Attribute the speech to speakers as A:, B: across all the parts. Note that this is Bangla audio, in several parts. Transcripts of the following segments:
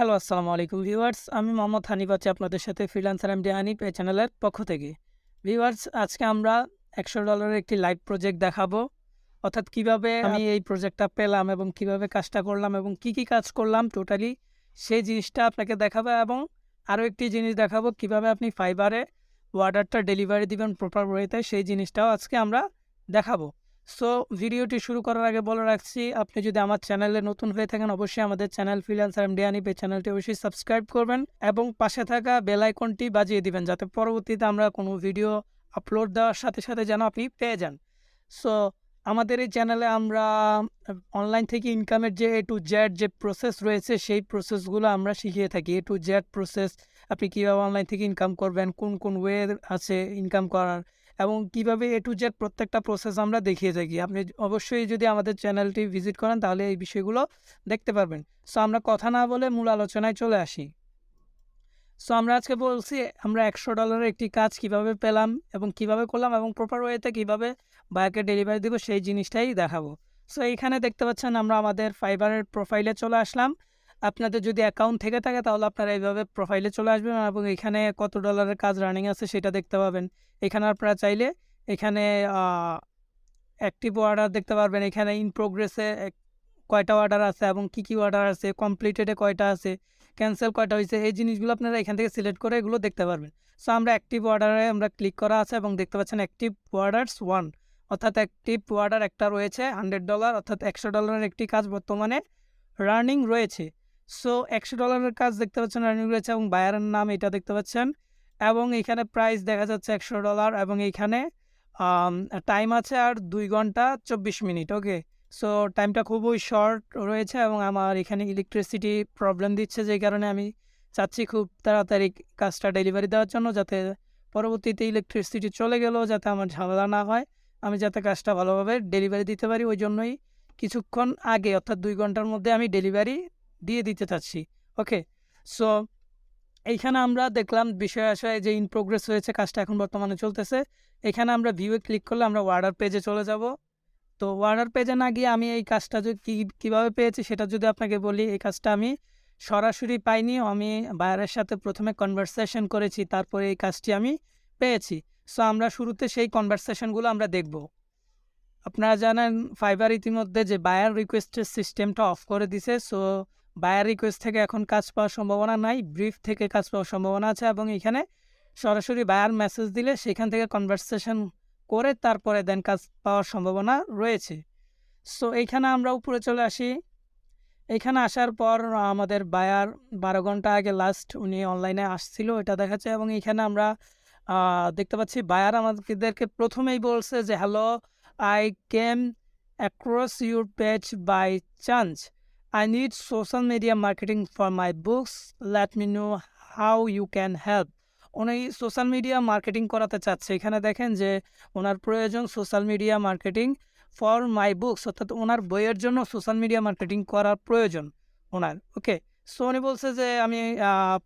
A: হ্যালো আসসালামু আলাইকুম ভিউয়ার্স। আমি মোহাম্মদ হানিফ আছি আপনাদের সাথে ফ্রিলান্সার এমডি হানিফ এই চ্যানেলের পক্ষ থেকে। ভিউয়ার্স আজকে আমরা একশো ডলারের একটি লাইভ প্রজেক্ট দেখাবো। অর্থাৎ কীভাবে আমি এই প্রজেক্টটা পেলাম এবং কীভাবে কাজটা করলাম এবং কি কি কাজ করলাম টোটালি সেই জিনিসটা আপনাকে দেখাবো এবং আরও একটি জিনিস দেখাবো কীভাবে আপনি ফাইবারে অর্ডারটা ডেলিভারি দিবেন প্রপার ওয়েতে সেই জিনিসটাও আজকে আমরা দেখাবো। সো ভিডিওটি শুরু করার আগে বলে রাখছি, আপনি যদি আমার চ্যানেলে নতুন হয়ে থাকেন, অবশ্যই আমাদের চ্যানেল ফ্রিল্যান্সার এম ডিয়ানি এই চ্যানেলটি অবশ্যই সাবস্ক্রাইব করবেন এবং পাশে থাকা বেল আইকনটি বাজিয়ে দিবেন যাতে পরবর্তীতে আমরা কোনো ভিডিও আপলোড দেওয়ার সাথে সাথে যেন আপনি পেয়ে যান। সো আমাদের এই চ্যানেলে আমরা অনলাইন থেকে ইনকামের যে এ টু জেড যে প্রসেস রয়েছে, সেই প্রসেসগুলো আমরা শিখিয়ে থাকি। এ টু জেড প্রসেস আপনি কীভাবে অনলাইন থেকে ইনকাম করবেন, কোন কোন ওয়ে আছে ইনকাম করার এবং কীভাবে এ টু জেড প্রত্যেকটা প্রসেস আমরা দেখিয়ে থাকি। আপনি অবশ্যই যদি আমাদের চ্যানেলটি ভিজিট করেন, তাহলে এই বিষয়গুলো দেখতে পারবেন। সো আমরা কথা না বলে মূল আলোচনায় চলে আসি। সো আমরা আজকে বলছি, আমরা একশো ডলারের একটি কাজ কীভাবে পেলাম এবং কীভাবে করলাম এবং প্রপার ওয়েতে কীভাবে বাইকে ডেলিভারি দেবো, সেই জিনিসটাই দেখাবো। সো এইখানে দেখতে পাচ্ছেন, আমরা আমাদের ফাইবারের প্রোফাইলে চলে আসলাম। আপনাদের যদি অ্যাকাউন্ট থেকে থাকে, তাহলে আপনারা এইভাবে প্রোফাইলে চলে আসবেন। এবং এখানে কত ডলারের কাজ রানিং আছে সেটা দেখতে পাবেন। এখানে আপনারা চাইলে এখানে অ্যাক্টিভ অর্ডার দেখতে পারবেন। এখানে ইন প্রোগ্রেসে কয়টা অর্ডার আছে এবং কী কী অর্ডার আছে কমপ্লিটেডে কয়টা আছে ক্যান্সেল কয়টা হয়েছে, এই জিনিসগুলো আপনারা এখান থেকে সিলেক্ট করে এগুলো দেখতে পারবেন। সো আমরা অ্যাক্টিভ অর্ডারে আমরা ক্লিক করা আছে এবং দেখতে পাচ্ছেন অ্যাক্টিভ অর্ডার্স ওয়ান অর্থাৎ অ্যাক্টিভ অর্ডার একটা রয়েছে হান্ড্রেড ডলার অর্থাৎ একশো ডলারের একটি কাজ বর্তমানে রানিং রয়েছে। সো একশো ডলারের কাজ দেখতে পাচ্ছেন রানিং রয়েছে এবং বায়ারের নাম এটা দেখতে পাচ্ছেন। এবং এখানে প্রাইস দেখা যাচ্ছে একশো ডলার এবং এইখানে টাইম আছে আর দুই ঘণ্টা চব্বিশ মিনিট, ওকে? সো টাইমটা খুবই শর্ট রয়েছে এবং আমার এখানে ইলেকট্রিসিটি প্রবলেম দিচ্ছে যে কারণে আমি চাচ্ছি খুব তাড়াতাড়ি কাজটা ডেলিভারি দেওয়ার জন্য যাতে পরবর্তীতে ইলেকট্রিসিটি চলে গেলেও যাতে আমার ঝামেলা না হয়। আমি যাতে কাজটা ভালোভাবে ডেলিভারি দিতে পারি, ওই জন্যই কিছুক্ষণ আগে, অর্থাৎ দুই ঘণ্টার মধ্যে আমি ডেলিভারি দিয়ে দিতে চাচ্ছি। ওকে সো এইখানে আমরা দেখলাম বিষয় আশায় যে ইন প্রোগ্রেস হয়েছে কাজটা এখন বর্তমানে চলতেছে। এখানে আমরা ভিউয়ে ক্লিক করলে আমরা ওয়ার্ডার পেজে চলে যাব। তো ওয়ার্ডার পেজে না গিয়ে আমি এই কাজটা কী, কীভাবে পেয়েছি সেটা যদি আপনাকে বলি, এই কাজটা আমি সরাসরি পাইনি। আমি বায়ারের সাথে প্রথমে কনভারসেশন করেছি, তারপরে এই কাজটি আমি পেয়েছি। সো আমরা শুরুতে সেই কনভারসেশনগুলো আমরা দেখব। আপনারা জানেন ফাইবার ইতিমধ্যে যে বায়ার রিকোয়েস্টের সিস্টেমটা অফ করে দিছে। সো বায়ার রিকোয়েস্ট থেকে এখন কাজ পাওয়ার সম্ভাবনা নাই ব্রিফ থেকে কাজ পাওয়ার সম্ভাবনা আছে এবং এখানে সরাসরি বায়ার মেসেজ দিলে সেখান থেকে কনভারসেশন করে তারপরে দেন কাজ পাওয়ার সম্ভাবনা রয়েছে। সো এইখানে আমরা উপরে চলে আসি। এইখানে আসার পর আমাদের বায়ার বারো ঘণ্টা আগে লাস্ট উনি অনলাইনে আসছিল, এটা দেখাচ্ছে এবং এইখানে আমরা দেখতে পাচ্ছি বায়ার আমাদেরকে প্রথমেই বলছে যে hello I came across your page by chance I need social media marketing for my books. Let me know how you can help. উনি সোশ্যাল মিডিয়া মার্কেটিং করাতে চাচ্ছে এখানে দেখেন যে, ওনার প্রয়োজন social media marketing for my books অর্থাৎ ওনার বইয়ের জন্য সোশ্যাল মিডিয়া মার্কেটিং করার প্রয়োজন ওনার ওকে সো উনি বলছে যে, আমি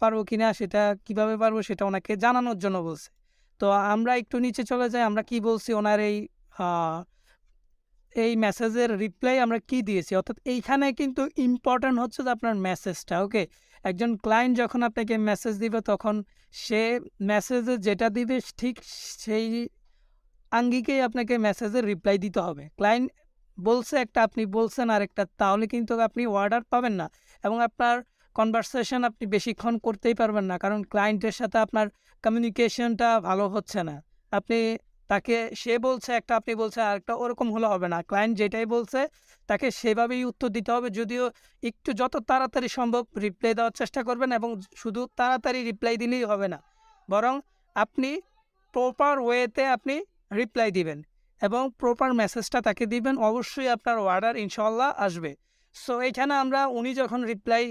A: পারব কিনা, সেটা কীভাবে পারব, সেটা ওনাকে জানানোর জন্য বলছে তো আমরা একটু নিচে চলে যাই, আমরা কি বলছি ওনার এই এই মেসেজের রিপ্লাই আমরা কি দিয়েছি? অর্থাৎ এইখানে কিন্তু ইম্পর্ট্যান্ট হচ্ছে যে আপনার মেসেজটা ওকে একজন ক্লায়েন্ট যখন আপনাকে মেসেজ দিবে, তখন সে মেসেজে যেটা দিবে, ঠিক সেই আঙ্গিকেই আপনাকে মেসেজের রিপ্লাই দিতে হবে। ক্লায়েন্ট বলছে একটা, আপনি বলছেন আর একটা তাহলে কিন্তু আপনি অর্ডার পাবেন না এবং আপনার কনভারসেশন আপনি বেশিক্ষণ করতেই পারবেন না, কারণ ক্লায়েন্টের সাথে আপনার কমিউনিকেশনটা ভালো হচ্ছে না। আপনি তাকে সে বলছে, একটা আপনি বলছে আরেকটা ওরকম হলে হবে না। ক্লায়েন্ট যেটাই বলছে, তাকে সেভাবেই উত্তর দিতে হবে। যদিও একটু যত তাড়াতাড়ি সম্ভব রিপ্লাই দেওয়ার চেষ্টা করবেন এবং শুধু তাড়াতাড়ি রিপ্লাই দিলেই হবে না। বরং আপনি প্রপার ওয়েতে আপনি রিপ্লাই দিবেন এবং প্রপার মেসেজটা তাকে দিবেন। অবশ্যই আপনার অর্ডার ইনশাল্লাহ আসবে। সো এইখানে আমরা, উনি যখন রিপ্লাই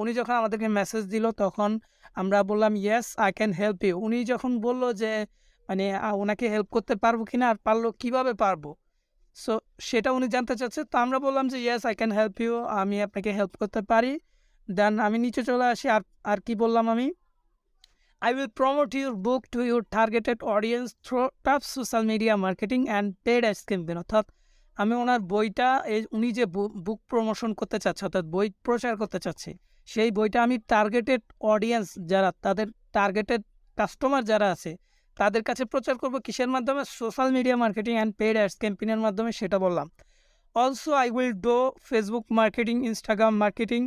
A: উনি যখন আমাদেরকে মেসেজ দিল, তখন আমরা বললাম yes I can help you উনি যখন বলল যে মানে ওনাকে হেল্প করতে পারব কি না আর পারল কীভাবে পারব? সো সেটা উনি জানতে চাচ্ছে। তো আমরা বললাম যে yes I can help you আমি আপনাকে হেল্প করতে পারি। দেন আমি নিচে চলে আসি। আর আর কি বললাম আমি? I will promote your book to your targeted audience through top social media marketing and paid ads campaign অর্থাৎ, আমি ওনার বইটা, এই উনি যে বুক প্রমোশন করতে চাচ্ছে, অর্থাৎ বই প্রচার করতে চাচ্ছে, সেই বইটা আমি টার্গেটেড অডিয়েন্স যারা, তাদের টার্গেটেড কাস্টমার যারা আছে তাদের কাছে প্রচার করব কিসের মাধ্যমে? Social media marketing and paid ads ক্যাম্পেইনের মাধ্যমে সেটা বললাম। Also I will do Facebook marketing Instagram marketing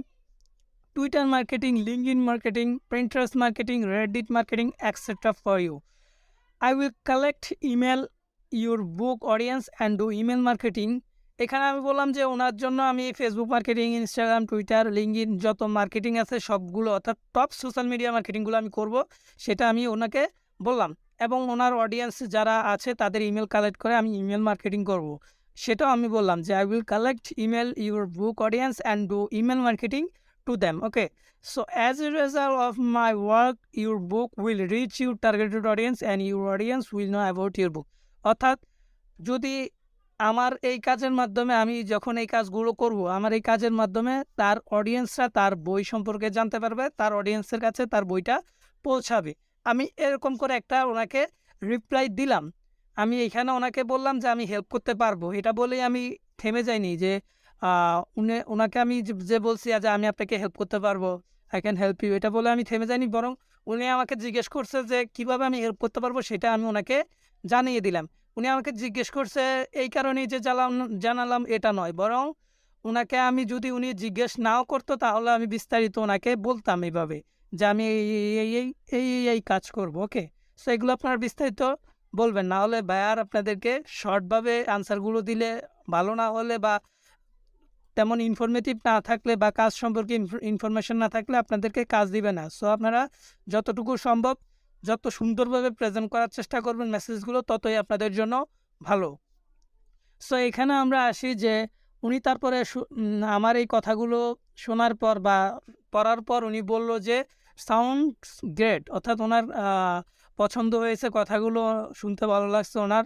A: Twitter marketing LinkedIn marketing Pinterest marketing Reddit marketing etcetera for you I will collect email your book audience and do email marketing এখানে আমি বললাম যে ওনার জন্য আমি Facebook marketing Instagram Twitter LinkedIn যত মার্কেটিং আছে সবগুলো, অর্থাৎ টপ সোশ্যাল মিডিয়া মার্কেটিংগুলো আমি করব, সেটা আমি ওনাকে বললাম। এবং ওনার অডিয়েন্স যারা আছে তাদের ইমেল কালেক্ট করে আমি ইমেল মার্কেটিং করব। সেটাও আমি বললাম যে I will collect email your book audience and do email marketing to them okay so as a result of my work your book will reach your targeted audience and your audience will know about your book অর্থাৎ, যদি আমার এই কাজের মাধ্যমে আমি যখন এই কাজগুলো করব, আমার এই কাজের মাধ্যমে তার অডিয়েন্সরা তার বই সম্পর্কে জানতে পারবে, তার অডিয়েন্সের কাছে তার বইটা পৌঁছাবে। আমি এরকম করে একটা ওনাকে রিপ্লাই দিলাম। আমি এখানে ওনাকে বললাম যে, আমি হেল্প করতে পারব। এটা বলেই আমি থেমে যাইনি যে উনি, ওনাকে আমি যে- বলছি যে আমি আপনাকে হেল্প করতে পারব। আই ক্যান হেল্প ইউ এটা বলে আমি থেমে যাইনি, বরং উনি আমাকে জিজ্ঞেস করছে যে, কীভাবে আমি হেল্প করতে পারব? সেটা আমি ওনাকে জানিয়ে দিলাম। উনি আমাকে জিজ্ঞেস করছে, এই কারণেই যে জানালাম জানালাম, এটা নয়। বরং ওনাকে আমি যদি উনি জিজ্ঞেস নাও করতো, তাহলে আমি বিস্তারিত ওনাকে বলতাম এইভাবে যে আমি এই এই এই এই এই কাজ করব ওকে সো এগুলো আপনারা বিস্তারিত বলবেন। না হলে বায়ার আপনাদেরকে শর্টভাবে আনসারগুলো দিলে ভালো না হলে বা তেমন ইনফরমেটিভ না থাকলে বা কাজ সম্পর্কে ইনফরমেশন না থাকলে আপনাদেরকে কাজ দিবে না। সো আপনারা যতটুকু সম্ভব যত সুন্দরভাবে প্রেজেন্ট করার চেষ্টা করবেন মেসেজগুলো ততই আপনাদের জন্য ভালো। সো এখানে আমরা আসি যে উনি তারপরে আমার এই কথাগুলো শোনার পর বা পড়ার পর উনি বলল যে সাউন্ড গ্রেট অর্থাৎ ওনার পছন্দ হয়েছে কথাগুলো শুনতে ভালো লাগছে ওনার।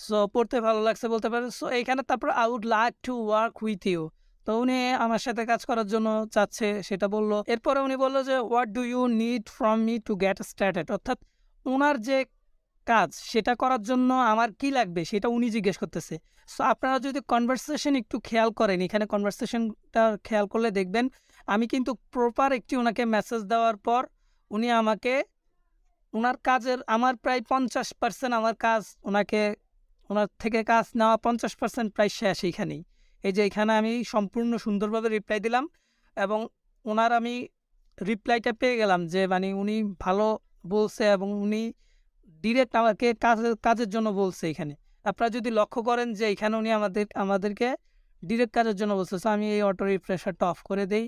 A: সো পড়তে ভালো লাগছে বলতে পারে সো এইখানে তারপর I would like to work with you তো উনি আমার সাথে কাজ করার জন্য চাচ্ছে, সেটা বলল। এরপরে উনি বলল যে what do you need from me to get started অর্থাৎ ওনার যে কাজ সেটা করার জন্য আমার কি লাগবে সেটা উনি জিজ্ঞেস করতেছে। সো আপনারা যদি কনভারসেশন একটু খেয়াল করেন, এখানে কনভারসেশনটা খেয়াল করলে দেখবেন, আমি কিন্তু প্রপার একটি ওনাকে মেসেজ দেওয়ার পর উনি আমাকে ওনার কাজের, আমার প্রায় পঞ্চাশ পার্সেন্ট আমার কাজ ওনাকে ওনার থেকে কাজ নেওয়া পঞ্চাশ পার্সেন্ট প্রায় শেষ এইখানেই। এই যে এখানে আমি সম্পূর্ণ সুন্দরভাবে রিপ্লাই দিলাম এবং ওনার আমি রিপ্লাইটা পেয়ে গেলাম যে মানে উনি ভালো বলছে এবং উনি ডিরেক্ট আমাকে কাজের কাজের জন্য বলছে এখানে। আপনারা যদি লক্ষ্য করেন যে এখানে উনি আমাদের আমাদেরকে ডিরেক্ট কাজের জন্য বলছে। So, আমি এই অটো রিফ্রেশারটা অফ করে দেই।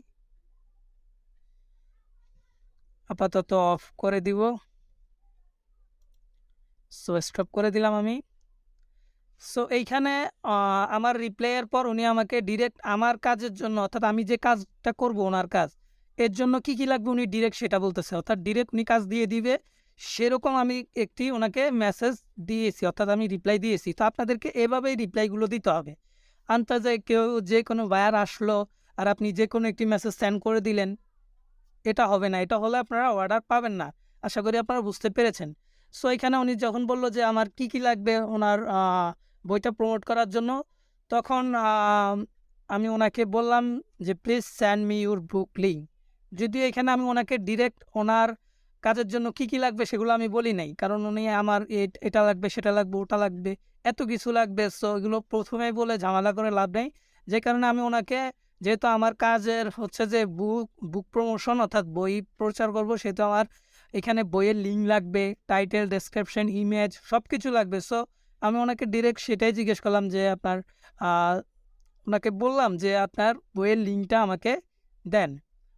A: আপাতত অফ করে দিব। সো স্টপ করে দিলাম আমি। সো এইখানে আমার রিপ্লাইয়ের পর উনি আমাকে ডিরেক্ট আমার কাজের জন্য অর্থাৎ আমি যে কাজটা করব ওনার কাজ এর জন্য কি কি লাগবে উনি ডিরেক্ট সেটা বলতেছে। অর্থাৎ ডিরেক্ট উনি কাজ দিয়ে দিবে। সেরকম আমি একটি ওনাকে মেসেজ দিয়েছি, অর্থাৎ আমি রিপ্লাই দিয়েছি। তো আপনাদেরকে এভাবেই রিপ্লাইগুলো দিতে হবে। আন্তাজে কেউ যে কোনো বায়ার আসলো আর আপনি যে কোনো একটি মেসেজ সেন্ড করে দিলেন, এটা হবে না। এটা হলে আপনারা অর্ডার পাবেন না। আশা করি আপনারা বুঝতে পেরেছেন। সো এখানে উনি যখন বলল যে আমার কি কি লাগবে ওনার বইটা প্রমোট করার জন্য, তখন আমি ওনাকে বললাম যে please send me your book link যদিও এখানে আমি ওনাকে ডিরেক্ট ওনার কাজের জন্য কি কি লাগবে সেগুলো আমি বলি নাই। কারণ উনি আমার এটা লাগবে, সেটা লাগবে, ওটা লাগবে, এত কিছু লাগবে। সো এগুলো প্রথমেই বলে ঝামেলা করে লাভ নেই। যে কারণে আমি ওনাকে, যেহেতু আমার কাজের হচ্ছে যে বুক বুক প্রমোশন অর্থাৎ বই প্রচার করব, সেহেতু আমার এখানে বইয়ের লিঙ্ক লাগবে টাইটেল ডেসক্রিপশন ইমেজ সব কিছু লাগবে। সো আমি ওনাকে ডিরেক্ট সেটাই জিজ্ঞেস করলাম যে আপনার ওনাকে বললাম যে আপনার বইয়ের লিঙ্কটা আমাকে দেন।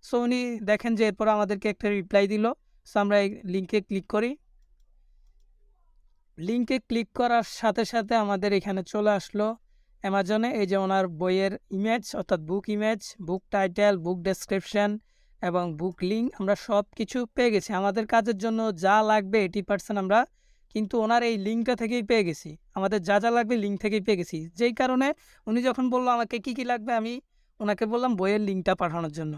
A: সো উনি দেখেন যে এরপর আমাদেরকে একটা রিপ্লাই দিল। সো আমরা এই লিঙ্কে ক্লিক করি। লিঙ্কে ক্লিক করার সাথে সাথে আমাদের এখানে চলে আসলো অ্যামাজনে এই যে ওনার বইয়ের ইমেজ অর্থাৎ book image book title book description এবং বুক লিঙ্ক আমরা সব কিছু পেয়ে গেছি। আমাদের কাজের জন্য যা লাগবে এইটি পার্সেন্ট আমরা কিন্তু ওনার এই লিঙ্কটা থেকেই পেয়ে গেছি। আমাদের যা যা লাগবে লিঙ্ক থেকেই পেয়ে গেছি। যেই কারণে উনি যখন বলল আমাকে কি কি লাগবে, আমি ওনাকে বললাম বইয়ের লিঙ্কটা পাঠানোর জন্য।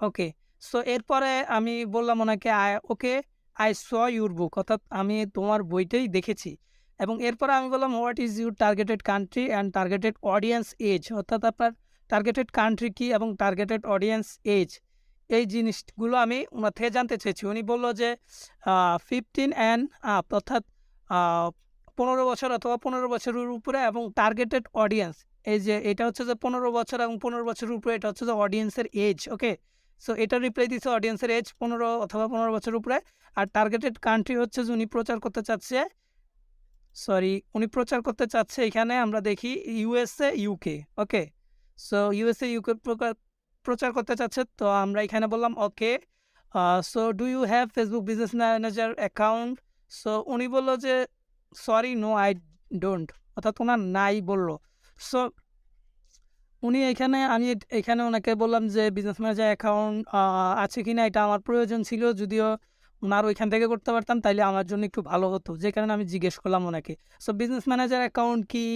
A: ওকে সো এরপরে আমি বললাম ওনাকে okay I saw your book অর্থাৎ আমি তোমার বইটাই দেখেছি। এবং এরপরে আমি বললাম what is your targeted country and targeted audience age অর্থাৎ আপনার টার্গেটেড কান্ট্রি কি এবং টার্গেটেড অডিয়েন্স এজ এই জিনিসগুলো আমি ওনার থেকে জানতে চেয়েছি। উনি বলল যে ফিফটিন অ্যান্ড আপ অর্থাৎ পনেরো বছর অথবা পনেরো বছরের উপরে এবং টার্গেটেড অডিয়েন্স এই যে, এটা হচ্ছে যে পনেরো বছর এবং পনেরো বছরের উপরে, এটা হচ্ছে যে অডিয়েন্সের এজ ওকে সো এটা রিপ্লাই দিচ্ছে অডিয়েন্সের এজ পনেরো অথবা পনেরো বছর উপরে। আর টার্গেটেড কান্ট্রি হচ্ছে যে উনি প্রচার করতে চাচ্ছে। সরি উনি প্রচার করতে চাচ্ছে এখানে, আমরা দেখি USA UK okay so USA UK প্রচার করতে চাচ্ছে। তো আমরা এখানে বললাম okay so do you have Facebook business manager account so উনি বলল যে সরি নো আই ডোন্ট অর্থাৎ ওনার নাই বলল। সো উনি এখানে, আমি এখানে ওনাকে বললাম যে বিজনেস ম্যানেজার অ্যাকাউন্ট আছে কি না এটা আমার প্রয়োজন ছিল, যদিও ওনার ওইখান থেকে করতে পারতাম, তাইলে আমার জন্য একটু ভালো হতো। যে কারণে আমি জিজ্ঞেস করলাম ওনাকে। সো বিজনেস ম্যানেজার অ্যাকাউন্ট কি?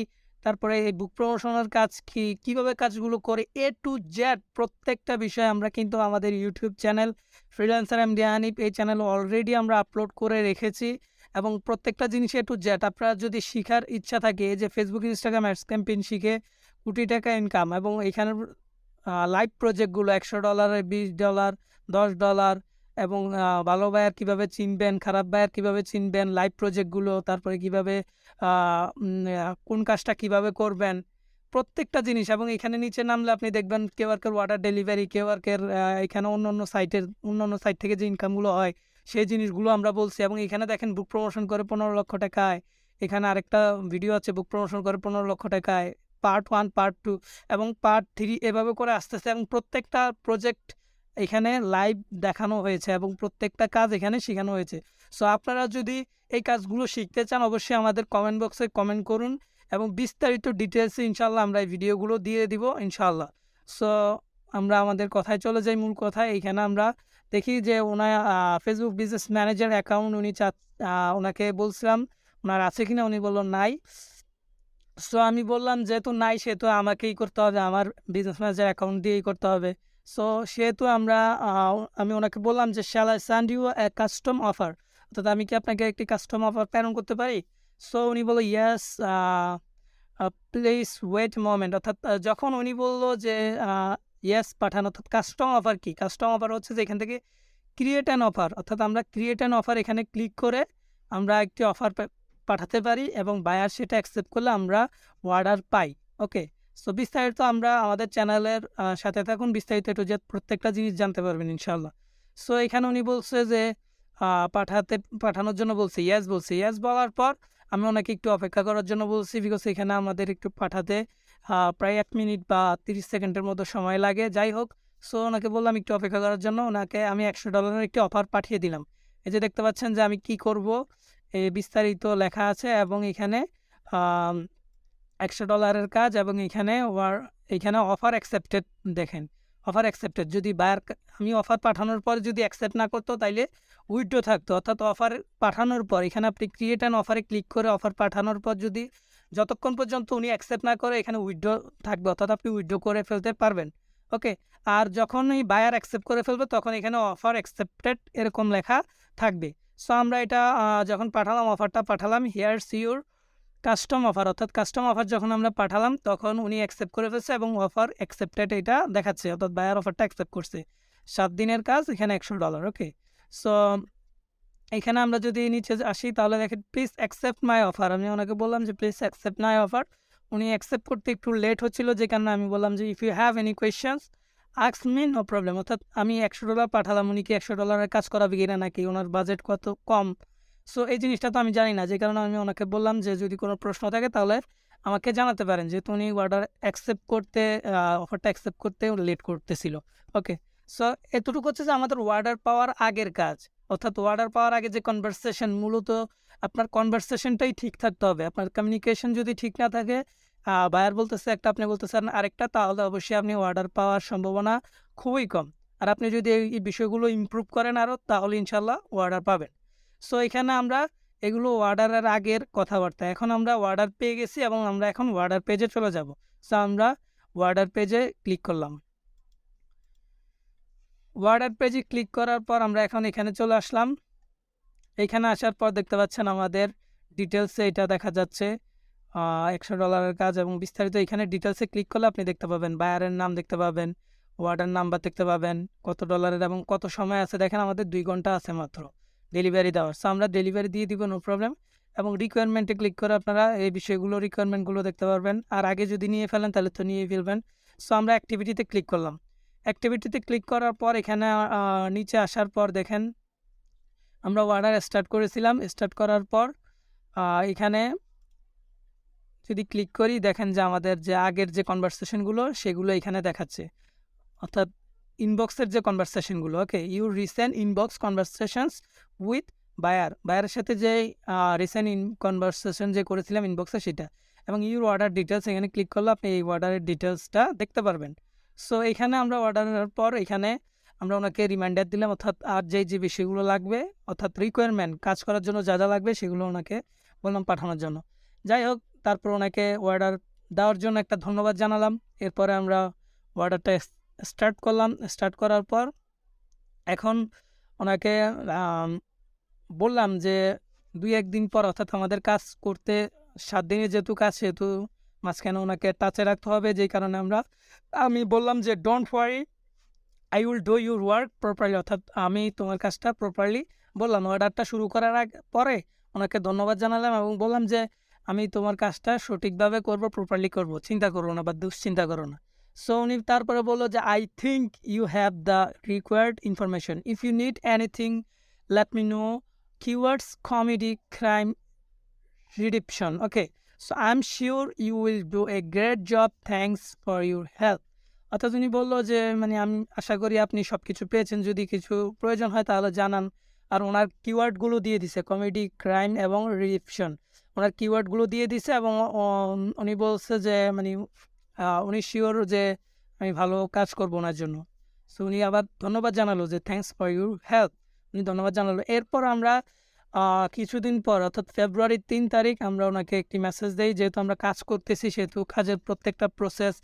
A: তারপরে এই বুক প্রমোশনের কাজ কি? কীভাবে কাজগুলো করে? এ টু জেড প্রত্যেকটা বিষয় আমরা কিন্তু আমাদের YouTube channel freelancer M Hanif এই চ্যানেল অলরেডি আমরা আপলোড করে রেখেছি। এবং প্রত্যেকটা জিনিস এ টু জেড আপনারা যদি শেখার ইচ্ছা থাকে যে ফেসবুক ইনস্টাগ্রাম অ্যাডস ক্যাম্পেইন শিখে কোটি টাকা ইনকাম এবং এখানে লাইভ প্রজেক্টগুলো একশো ডলারের বিশ ডলার দশ ডলার এবং ভালো বায়ার কীভাবে চিনবেন, খারাপ বায়ার কীভাবে চিনবেন লাইভ প্রজেক্টগুলো তারপরে কীভাবে কোন কাজটা কীভাবে করবেন, প্রত্যেকটা জিনিস এবং এখানে নিচে নামলে আপনি দেখবেন কেউ আর কেউ অর্ডার ডেলিভারি কেউ আর কেউ এখানে অন্য অন্য সাইটের অন্য অন্য সাইট থেকে যে ইনকামগুলো হয়, সেই জিনিসগুলো আমরা বলছি এবং এখানে দেখেন বুক প্রমোশন করে পনেরো লক্ষ টাকায়, এখানে আরেকটা ভিডিও আছে বুক প্রমোশন করে পনেরো লক্ষ টাকায় পার্ট ওয়ান পার্ট টু এবং পার্ট থ্রি এভাবে করে আসতেছে এবং প্রত্যেকটা প্রজেক্ট এখানে লাইভ দেখানো হয়েছে এবং প্রত্যেকটা কাজ এখানে শেখানো হয়েছে। সো আপনারা যদি এই কাজগুলো শিখতে চান, অবশ্যই আমাদের কমেন্ট বক্সে কমেন্ট করুন এবং বিস্তারিত ডিটেলসে ইনশাল্লাহ আমরা এই ভিডিওগুলো দিয়ে দিব ইনশাল্লাহ সো আমরা আমাদের কথায় চলে যাই, মূল কথায়। এইখানে আমরা দেখি যে ওনার ফেসবুক বিজনেস ম্যানেজার অ্যাকাউন্ট উনি চা ওনাকে বলছিলাম, ওনার আছে কিনা? উনি বলল, নাই। সো আমি বললাম যেহেতু নাই, সেহেতু আমাকেই করতে হবে, আমার বিজনেস ম্যানেজার অ্যাকাউন্ট দিয়েই করতে হবে। সো সেহেতু আমরা আমি ওনাকে বললাম যে shall I send you a custom offer অর্থাৎ আমি কি আপনাকে একটি কাস্টম অফার প্রেরণ করতে পারি? সো উনি বলল ইয়েস প্লিজ ওয়েট মোমেন্ট অর্থাৎ যখন উনি বলল যে ইয়েস পাঠান, অর্থাৎ কাস্টম অফার কি? কাস্টম অফার হচ্ছে যে, এখান থেকে ক্রিয়েট অ্যান অফার অর্থাৎ আমরা ক্রিয়েট অ্যান অফার এখানে ক্লিক করে আমরা একটি অফার পাঠাতে পারি এবং বায়ার সেটা অ্যাকসেপ্ট করলে আমরা অর্ডার পাই ওকে সো বিস্তারিত আমরা আমাদের চ্যানেলের সাথে থাকুন, বিস্তারিত একটু যে প্রত্যেকটা জিনিস জানতে পারবেন ইনশাল্লাহ সো এখানে উনি বলছে যে পাঠাতে, পাঠানোর জন্য বলছে ইয়াস বলছে ইয়াস বলার পর আমি ওনাকে একটু অপেক্ষা করার জন্য বলছি বিকজ এখানে আমাদের একটু পাঠাতে প্রায় এক মিনিট বা তিরিশ সেকেন্ডের মতো সময় লাগে, যাই হোক। সো ওনাকে বললাম একটু অপেক্ষা করার জন্য, ওনাকে আমি একশো ডলারের একটি অফার পাঠিয়ে দিলাম। এই যে দেখতে পাচ্ছেন যে আমি কি করব? বিস্তারিত লেখা আছে এবং এখানে একশো ডলারের কাজ এবং এখানে ওয়ার, এখানে অফার অ্যাকসেপ্টেড দেখেন। অফার অ্যাকসেপ্টেড যদি বায়ার আমি অফার পাঠানোর পর যদি অ্যাকসেপ্ট না করতো তাইলে উইড্রো থাকতো। অর্থাৎ অফার পাঠানোর পর, এখানে আপনি ক্রিয়েট অ্যান্ড অফারে ক্লিক করে অফার পাঠানোর পর যদি যতক্ষণ পর্যন্ত উনি অ্যাকসেপ্ট না করে, এখানে উইড্রো থাকবে। অর্থাৎ আপনি উইড্রো করে ফেলতে পারবেন। ওকে? আর যখন এই বায়ার অ্যাকসেপ্ট করে ফেলবে, তখন এখানে অফার অ্যাকসেপ্টেড এরকম লেখা থাকবে। সো আমরা এটা যখন পাঠালাম অফারটা পাঠালাম হেয়ার সিওর কাস্টম অফার অর্থাৎ কাস্টম অফার যখন আমরা পাঠালাম, তখন উনি অ্যাকসেপ্ট করে ফেলছে এবং অফার অ্যাকসেপ্টেড এটা দেখাচ্ছে, অর্থাৎ বায়ার অফারটা অ্যাকসেপ্ট করছে। সাত দিনের কাজ, এখানে একশো ডলার ওকে সো এখানে আমরা যদি নিচে আসি, তাহলে দেখেন প্লিজ অ্যাকসেপ্ট মাই অফার আমি ওনাকে বললাম যে প্লিজ অ্যাকসেপ্ট মাই অফার উনি অ্যাকসেপ্ট করতে একটু লেট হচ্ছিল, যে কারণে আমি বললাম যে if you have any questions আক্স me no problem অর্থাৎ আমি একশো ডলার পাঠালাম, উনি কি একশো ডলারের কাজ করাবে কিনা নাকি? ওনার বাজেট কত কম? সো এই জিনিসটা তো আমি জানি না। যে কারণে আমি ওনাকে বললাম যে, যদি কোনো প্রশ্ন থাকে তাহলে আমাকে জানাতে পারেন। যেহেতু উনি অর্ডার অ্যাকসেপ্ট করতে অফারটা অ্যাকসেপ্ট করতে লেট করতেছিল। ওকে সো এতটুকু হচ্ছে যে আমাদের অর্ডার পাওয়ার আগের কাজ। অর্থাৎ অর্ডার পাওয়ার আগে যে কনভারসেশন মূলত আপনার কনভারসেশনটাই ঠিক থাকতে হবে। আপনার কমিউনিকেশন যদি ঠিক না থাকে বায়ার বলতেছে, একটা আপনি বলতেছেন, আরেকটা, তাহলে অবশ্যই আপনি অর্ডার পাওয়ার সম্ভাবনা খুবই কম। আর আপনি যদি এই বিষয়গুলো ইমপ্রুভ করেন আরও তাহলে ইনশাল্লাহ অর্ডার পাবেন। সো এখানে আমরা এগুলো অর্ডারের আগের কথাবার্তা, এখন আমরা অর্ডার পেয়ে গেছি এবং আমরা এখন অর্ডার পেজে চলে যাব। সো আমরা অর্ডার পেজে ক্লিক করলাম। অর্ডার পেজে ক্লিক করার পর আমরা এখন এখানে চলে আসলাম। এখানে আসার পর দেখতে পাচ্ছেন আমাদের ডিটেলসে এটা দেখা যাচ্ছে। একশো ডলারের কাজ এবং বিস্তারিত এখানে ডিটেলসে ক্লিক করলে আপনি দেখতে পাবেন বায়ারের নাম দেখতে পাবেন অর্ডার নাম্বার দেখতে পাবেন, কত ডলারের এবং কত সময় আছে, দেখেন আমাদের দুই ঘণ্টা আছে মাত্র ডেলিভারি দেওয়ার। সো আমরা ডেলিভারি দিয়ে দিব নো প্রবলেম এবং রিকোয়ারমেন্টে ক্লিক করে আপনারা এই বিষয়গুলো রিকোয়ারমেন্টগুলো দেখতে পারবেন। আর আগে যদি নিয়ে ফেলেন, তাহলে তো নিয়ে ফেলবেন। সো আমরা অ্যাক্টিভিটিতে ক্লিক করলাম। অ্যাক্টিভিটিতে ক্লিক করার পর এখানে নিচে আসার পর দেখেন, আমরা অর্ডার স্টার্ট করেছিলাম। স্টার্ট করার পর এখানে যদি ক্লিক করি দেখেন যে আমাদের যে আগের যে কনভারসেশনগুলো সেগুলো এখানে দেখাচ্ছে। অর্থাৎ ইনবক্সের যে কনভারসেশনগুলো okay you recent inbox conversations with buyer বায়ারের সাথে যে রিসেন্ট ইন কনভারসেশন যে করেছিলাম ইনবক্সে সেটা। এবং ইউর অর্ডার ডিটেলস এখানে ক্লিক করলে আপনি এই অর্ডারের ডিটেলসটা দেখতে পারবেন। সো এখানে আমরা অর্ডারের পর এখানে আমরা ওনাকে রিমাইন্ডার দিলাম, অর্থাৎ আর যেই যে বিষয়গুলো লাগবে, অর্থাৎ রিকোয়ারমেন্ট কাজ করার জন্য যা যা লাগবে সেগুলো ওনাকে বললাম পাঠানোর জন্য। যাই হোক, তারপর ওনাকে অর্ডার দেওয়ার জন্য একটা ধন্যবাদ জানালাম। এরপরে আমরা অর্ডারটা স্টার্ট করলাম। স্টার্ট করার পর এখন ওনাকে বললাম যে দুই একদিন পর অর্থাৎ আমাদের কাজ করতে সাত দিনের যেহেতু কাজ, সেহেতু মাঝখানে ওনাকে টাচে রাখতে হবে। যেই কারণে আমরা, আমি বললাম যে don't worry I will do your work properly অর্থাৎ আমি তোমার কাজটা প্রপারলি বললাম। অর্ডারটা শুরু করার আগে, পরে ওনাকে ধন্যবাদ জানালাম এবং বললাম যে আমি তোমার কাজটা সঠিকভাবে করব প্রপারলি করব, চিন্তা করো না বা দুশ্চিন্তা করো না। সো উনি তারপরে বলল যে I think you have the required information if you need anything let me know keywords comedy crime redemption okay so I am sure you will do a great job thanks for your help অর্থাৎ উনি বলল যে মানে আমি আশা করি আপনি সব কিছু পেয়েছেন। যদি কিছু প্রয়োজন হয় তাহলে জানান। আর ওনার কিওয়ার্ডগুলো দিয়ে দিছে কমেডি ক্রাইম এবং রিডিপশন ওনার কিওয়ার্ডগুলো দিয়ে দিছে এবং উনি বলছে যে মানে উনি শিওর যে আমি ভালো কাজ করব ওনার জন্য। সো উনি আবার ধন্যবাদ জানালো যে থ্যাঙ্কস ফর ইউর হেল্প উনি ধন্যবাদ জানালো। এরপর আমরা কিছুদিন পর, অর্থাৎ ফেব্রুয়ারির তিন তারিখ, আমরা ওনাকে একটি মেসেজ দেই, যেহেতু আমরা কাজ করতেছি, সেহেতু কাজের প্রত্যেকটা প্রসেস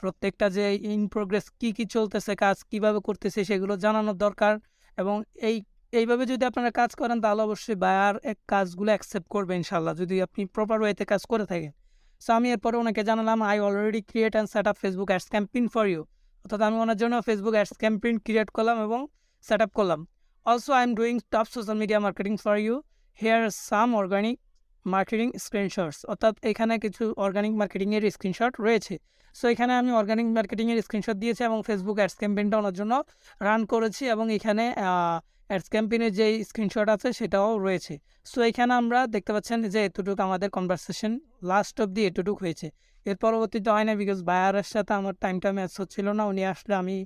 A: প্রত্যেকটা যে ইন প্রোগ্রেস কি কি চলতেছে, কাজ কীভাবে করতেছে, সেগুলো জানানোর দরকার। এবং এই এইভাবে যদি আপনারা কাজ করেন, তাহলে অবশ্যই বায়ার এক কাজগুলো অ্যাকসেপ্ট করবে ইনশাল্লাহ যদি আপনি প্রপার ওয়েতে কাজ করে থাকেন। সো আমি এরপরে ওনাকে জানালাম I already create and set up Facebook ads campaign for you অর্থাৎ আমি ওনার জন্য ফেসবুক অ্যাডস ক্যাম্পেইন ক্রিয়েট করলাম এবং সেট আপ করলাম। Also I am doing top social media marketing for you here some organic marketing screenshots অর্থাৎ এখানে কিছু অর্গানিক মার্কেটিংয়ের স্ক্রিনশট রয়েছে। সো এখানে আমি অর্গানিক মার্কেটিংয়ের স্ক্রিনশট দিয়েছি এবং ফেসবুক অ্যাডস ক্যাম্পেইনটা ওনার জন্য রান করেছি এবং এখানে অ্যাডস ক্যাম্পেইনের যে স্ক্রিনশট আছে সেটাও রয়েছে। সো এখানে আমরা দেখতে পাচ্ছেন যে এতটুকু আমাদের কনভারসেশন লাস্ট অব দি এতটুকু হয়েছে। এর পরবর্তীতে হয় না বিকজ বায়ারের সাথে আমার টাইমটা ম্যাচ হচ্ছিল না, উনি আসলে আমি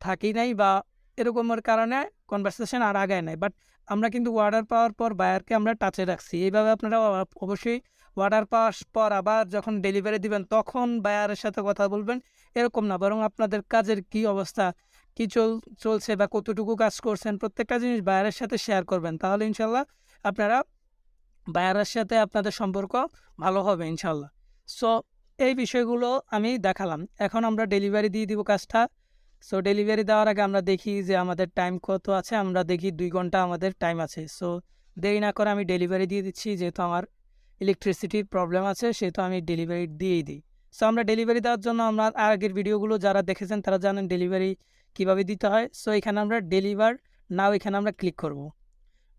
A: থাকি নাই বা এরকমের কারণে কনভারসেশন আর আগায় নাই। বাট আমরা কিন্তু অর্ডার পাওয়ার পর বায়ারকে আমরা টাচে রাখছি। এইভাবে আপনারা অবশ্যই অর্ডার পাওয়ার পর আবার যখন ডেলিভারি দিবেন, তখন বায়ারের সাথে কথা বলবেন, এরকম না। বরং আপনাদের কাজের কি অবস্থা কি চল, চলছে বা কতটুকু কাজ করছেন, প্রত্যেকটা জিনিস বায়ারের সাথে শেয়ার করবেন। তাহলে ইনশাল্লাহ আপনারা বায়ারের সাথে আপনাদের সম্পর্ক ভালো হবে ইনশাল্লাহ। সো এই বিষয়গুলো আমি দেখালাম। এখন আমরা ডেলিভারি দিয়ে দিব কাজটা। সো ডেলিভারি দেওয়ার আগে আমরা দেখি যে আমাদের টাইম কত আছে, আমরা দেখি দুই ঘণ্টা আমাদের টাইম আছে। সো দেরি না করে আমি ডেলিভারি দিয়ে দিচ্ছি, যেহেতু আমার ইলেকট্রিসিটির প্রবলেম আছে, সেহেতু আমি ডেলিভারি দিয়েই দিই। সো আমরা ডেলিভারি দেওয়ার জন্য আমরা আগের ভিডিওগুলো যারা দেখেছেন, তারা জানেন ডেলিভারি কীভাবে দিতে হয়? সো এখানে আমরা ডেলিভার নাও এখানে আমরা ক্লিক করব।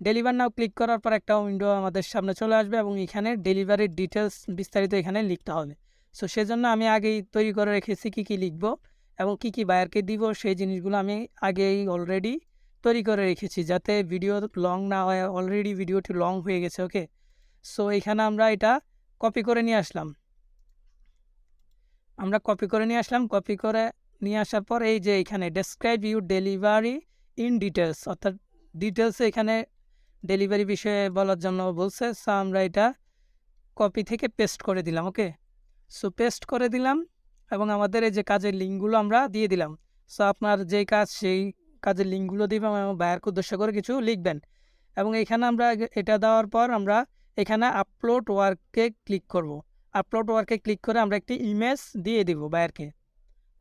A: ডেলিভার নাও ক্লিক করার পর একটা উইন্ডো আমাদের সামনে চলে আসবে এবং এখানে ডেলিভারির ডিটেলস বিস্তারিত এখানে লিখতে হবে। সো সেজন্য আমি আগেই তৈরি করে রেখেছি কী কী লিখব এবং কী কী বায়ারকে দিব, সেই জিনিসগুলো আমি আগেই অলরেডি তৈরি করে রেখেছি যাতে ভিডিও লং না হয় অলরেডি ভিডিওটি লং হয়ে গেছে ওকে সো এখানে আমরা এটা কপি করে নিয়ে আসলাম। আমরা কপি করে নিয়ে আসলাম কপি করে নিয়ে আসার পর এই যে এখানে describe you delivery in details অর্থাৎ ডিটেলসে এখানে ডেলিভারি বিষয়ে বলার জন্য বলছে সো আমরা এটা কপি থেকে পেস্ট করে দিলাম ওকে সো পেস্ট করে দিলাম এবং আমাদের এই যে কাজের লিঙ্কগুলো আমরা দিয়ে দিলাম। সো আপনার যেই কাজ, সেই কাজের লিঙ্কগুলো দিবেন এবং বায়ারকে উদ্দেশ্য করে কিছু লিখবেন। এবং এখানে আমরা এটা দেওয়ার পর আমরা এখানে আপলোড ওয়ার্কে ক্লিক করব। আপলোড ওয়ার্কে ক্লিক করে আমরা একটি ইমেজ দিয়ে দিব বায়ারকে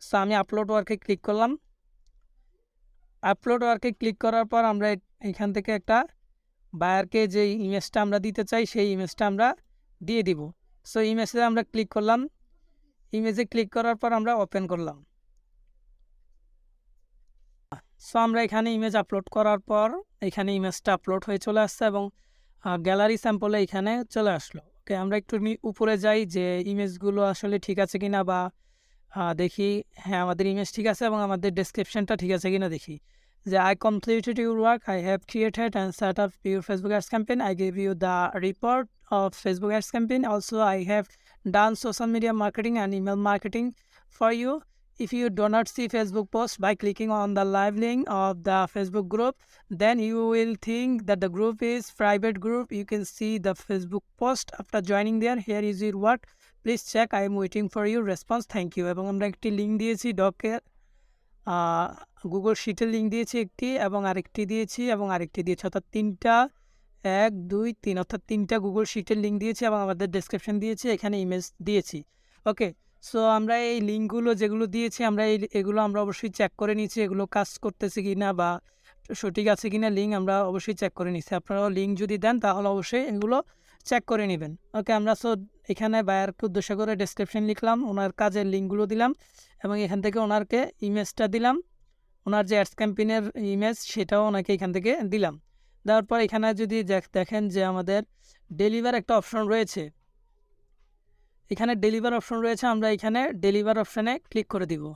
A: সো আমি আপলোড ওয়ার্কে ক্লিক করলাম। আপলোড ওয়ার্কে ক্লিক করার পর আমরা এখান থেকে একটা বায়ারকে যে ইমেজটা আমরা দিতে চাই, সেই ইমেজটা আমরা দিয়ে দিব। সো ইমেজে আমরা ক্লিক করলাম। ইমেজে ক্লিক করার পর আমরা ওপেন করলাম। সো আমরা এখানে ইমেজ আপলোড করার পর এখানে ইমেজটা আপলোড হয়ে চলে আসছে এবং গ্যালারি স্যাম্পলে এখানে চলে আসলো। ওকে আমরা একটু উপরে যাই যে ইমেজগুলো আসলে ঠিক আছে কিনা বা আহ, দেখি হ্যাঁ আমাদের ইমেজ ঠিক আছে এবং আমাদের ডেসক্রিপশনটা ঠিক আছে কিনা দেখি যে I completed your work I have created and set up your Facebook ads campaign I give you the report of Facebook ads campaign also I have done social media marketing and email marketing for you. If you do not see Facebook post by clicking on the live link of the Facebook group, then you will think that the group is private group. You can see the Facebook post after joining there. Here is your work. Please check I am waiting for your response thank you এবং আমরা একটি লিঙ্ক দিয়েছি ডকের গুগল শিটের লিঙ্ক দিয়েছি একটি, এবং আরেকটি দিয়েছি, এবং আরেকটি দিয়েছি, অর্থাৎ তিনটা, এক, দুই, তিন, অর্থাৎ তিনটা গুগল শিটের লিঙ্ক দিয়েছি, এবং আমাদের ডেসক্রিপশন দিয়েছি, এখানে ইমেজ দিয়েছি। ওকে সো আমরা এই লিঙ্কগুলো যেগুলো দিয়েছি, আমরা এই, এগুলো আমরা অবশ্যই চেক করে নিয়েছি, এগুলো কাজ করতেছে কি না বা সঠিক আছে কি না লিঙ্ক আমরা অবশ্যই চেক করে নিচ্ছি আপনারাও লিঙ্ক যদি দেন, তাহলে অবশ্যই এগুলো চেক করে নেবেন। ওকে আমরা সো এখানে বায়ারকে উদ্দেশ্য করে ডেসক্রিপশন লিখলাম, ওনার কাজের লিঙ্কগুলো দিলাম এবং এখান থেকে ওনারকে ইমেজটা দিলাম। ওনার যে অ্যাডস ক্যাম্পেইনের ইমেজ সেটাও ওনাকে এখান থেকে দিলাম। দেওয়ার পর এখানে যদি দেখ- দেখেন যে আমাদের ডেলিভার একটা অপশন রয়েছে। এখানে ডেলিভার অপশন রয়েছে, আমরা এখানে ডেলিভার অপশানে ক্লিক করে দিব।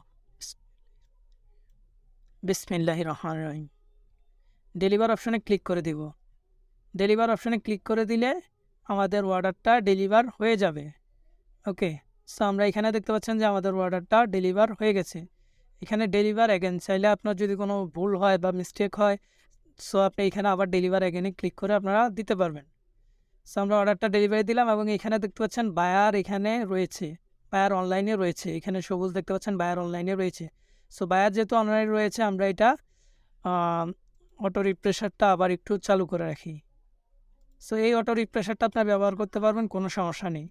A: বিসমিল্লাহ রহমান রহিম। ডেলিভার অপশানে ক্লিক করে দিব। ডেলিভার অপশানে ক্লিক করে দিলে আমাদের অর্ডারটা ডেলিভার হয়ে যাবে। ওকে, সো আমরা এখানে দেখতে পাচ্ছেন যে আমাদের অর্ডারটা ডেলিভার হয়ে গেছে। এখানে ডেলিভার অ্যাগেন চাইলে আপনার যদি কোনো ভুল হয় বা মিস্টেক হয়, সো আপনি এখানে আবার ডেলিভার অ্যাগেনে ক্লিক করে আপনারা দিতে পারবেন। সো আমরা অর্ডারটা ডেলিভারি দিলাম এবং এখানে দেখতে পাচ্ছেন বায়ার এখানে রয়েছে বায়ার অনলাইনে রয়েছে। এখানে সবুজ দেখতে পাচ্ছেন বায়ার অনলাইনে রয়েছে। সো বায়ার যেহেতু অনলাইনে রয়েছে, আমরা এটা অটো রিপ্রেশারটা আবার একটু চালু করে রাখি। সো এই অটো রিপ্রেশারটা আপনার ব্যবহার করতে পারবেন, কোনো সমস্যা নেই।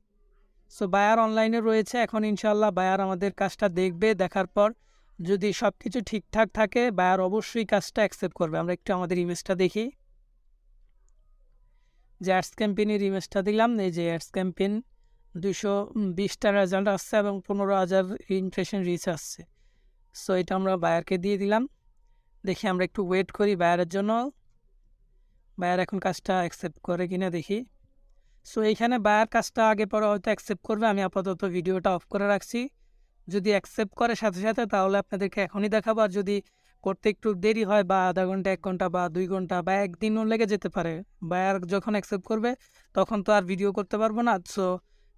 A: সো বায়ার অনলাইনে রয়েছে, এখন ইনশাল্লাহ বায়ার আমাদের কাজটা দেখবে, দেখার পর যদি সব কিছু ঠিকঠাক থাকে বায়ার অবশ্যই কাজটা অ্যাকসেপ্ট করবে। আমরা একটু আমাদের ইমেজটা দেখি। যে অ্যাডস ক্যাম্পেইনের ইমেজটা দিলাম, এই যে অ্যাডস ক্যাম্পেইন দুশো বিশটা রেজাল্ট আসছে এবং পনেরো হাজার ইমপ্রেশন রিচ আসছে। সো এটা আমরা বায়ারকে দিয়ে দিলাম। দেখি আমরা একটু ওয়েট করি বায়ারের জন্য। বায়ার এখন কাজটা অ্যাকসেপ্ট করে কিনা দেখি। সো এইখানে বায়ার কাজটা আগে পরে হয়তো অ্যাকসেপ্ট করবে, আমি আপাতত ভিডিওটা অফ করে রাখছি। যদি অ্যাকসেপ্ট করে সাথে সাথে, তাহলে আপনাদেরকে এখনই দেখাবো। আর যদি করতে একটু দেরি হয়, বা আধা ঘণ্টা, এক ঘণ্টা, বা দুই ঘণ্টা, বা একদিনও লেগে যেতে পারে, বায়ার যখন অ্যাকসেপ্ট করবে, তখন তো আর ভিডিও করতে পারব না। সো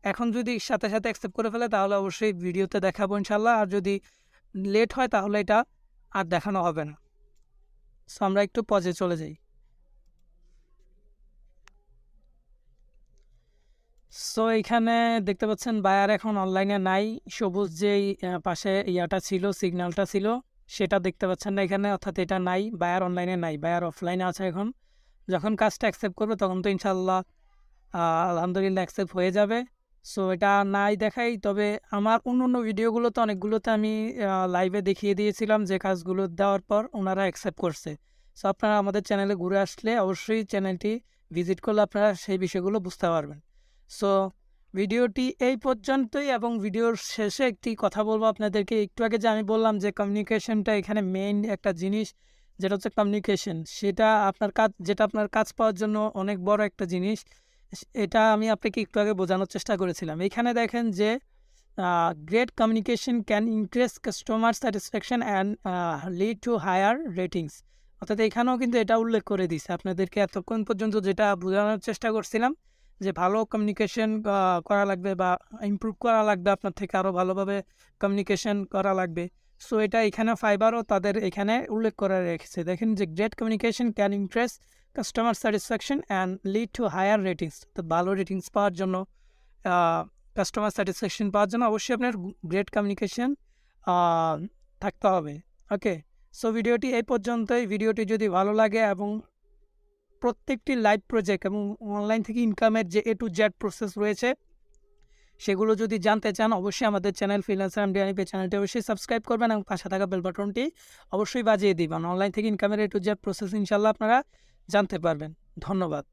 A: এখন যদি সাথে সাথে অ্যাকসেপ্ট করে ফেলে, তাহলে অবশ্যই ভিডিওতে দেখাবো ইনশাল্লাহ আর যদি লেট হয়, তাহলে এটা আর দেখানো হবে না। সো আমরা একটু পজে চলে যাই। সো এখানে দেখতে পাচ্ছেন বায়ার এখন অনলাইনে নাই। সবুজ যেই পাশে ইয়াটা ছিল, সিগন্যালটা ছিল, সেটা দেখতে পাচ্ছেন না এখানে, অর্থাৎ এটা নাই, বায়ার অনলাইনে নাই, বায়ার অফলাইনে আছে এখন। যখন কাজটা অ্যাকসেপ্ট করবে, তখন তো ইনশাল্লাহ আলহামদুলিল্লাহ অ্যাকসেপ্ট হয়ে যাবে। সো এটা নাই দেখাই, তবে আমার অন্য অন্য ভিডিওগুলোতে অনেকগুলোতে আমি লাইভে দেখিয়ে দিয়েছিলাম যে কাজগুলো দেওয়ার পর ওনারা অ্যাকসেপ্ট করছে। সো আপনারা আমাদের চ্যানেলে ঘুরে আসলে অবশ্যই চ্যানেলটি ভিজিট করলে আপনারা সেই বিষয়গুলো বুঝতে পারবেন। সো ভিডিওটি এই পর্যন্তই এবং ভিডিওর শেষে একটি কথা বলব আপনাদেরকে। একটু আগে যে আমি বললাম যে কমিউনিকেশনটা এখানে মেইন একটা জিনিস, যেটা হচ্ছে কমিউনিকেশন সেটা আপনার কাজ, যেটা আপনার কাজ পাওয়ার জন্য অনেক বড় একটা জিনিস। এটা আমি আপনাকে একটু আগে বোঝানোর চেষ্টা করেছিলাম। এখানে দেখেন যে great communication can increase customer satisfaction and lead to higher ratings অর্থাৎ এখানেও কিন্তু এটা উল্লেখ করে দিছে। আপনাদেরকে এতক্ষণ পর্যন্ত যেটা বোঝানোর চেষ্টা করছিলাম যে ভালো কমিউনিকেশন করা লাগবে বা ইমপ্রুভ করা লাগবে আপনার থেকে আরও ভালোভাবে কমিউনিকেশন করা লাগবে। সো এটা এখানে ফাইবারও তাদের এখানে উল্লেখ করে রেখেছে। দেখেন যে great communication can impress customer satisfaction and lead to higher ratings তো ভালো রেটিংস পাওয়ার জন্য কাস্টমার স্যাটিসফ্যাকশন পাওয়ার জন্য অবশ্যই আপনার গ্রেট কমিউনিকেশন থাকতে হবে। ওকে সো ভিডিওটি এই পর্যন্তই। ভিডিওটি যদি ভালো লাগে এবং প্রত্যেকটি লাইভ প্রজেক্ট এবং অনলাইন থেকে ইনকামের যে এ টু জেড প্রসেস রয়েছে, সেগুলো যদি জানতে চান, অবশ্যই আমাদের চ্যানেল ফ্রিল্যান্সার এমডিআইপি চ্যানেলটি অবশ্যই সাবস্ক্রাইব করবেন এবং পাশে থাকা বেল বাটনটি অবশ্যই বাজিয়ে দিবেন। অনলাইন থেকে ইনকামের এ টু জেড প্রসেস ইনশাল্লাহ আপনারা জানতে পারবেন। ধন্যবাদ।